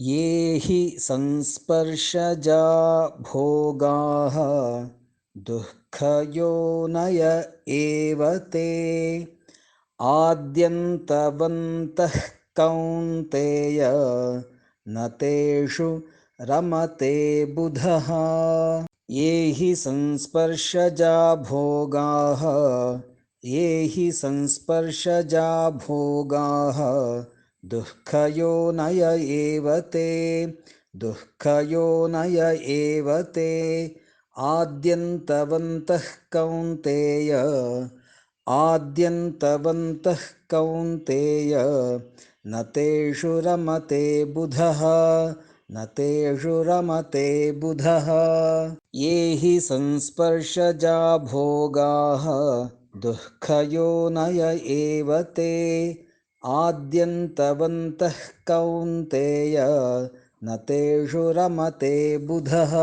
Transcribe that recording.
ये हि संस्पर्शजा भोगाः दुःखयोनय एव ते। आद्यन्तवन्तः कौन्तेय न तेषु रमते बुधः। ये हि संस्पर्शजा भोगाः ये हि संस्पर्शजा भोगाः दुःखयोनय एव ते दुःखयोनय एव ते। आद्यन्तवन्तः कौन्तेय आद्यन्तवन्तः कौन्तेय न तेषु रमते बुधः न तेषु रमते बुधः। ये हि संस्पर्शजा भोगाः दुःखयोनय एव ते आद्यन्तवन्तः कौन्तेय न तेषु रमते बुधः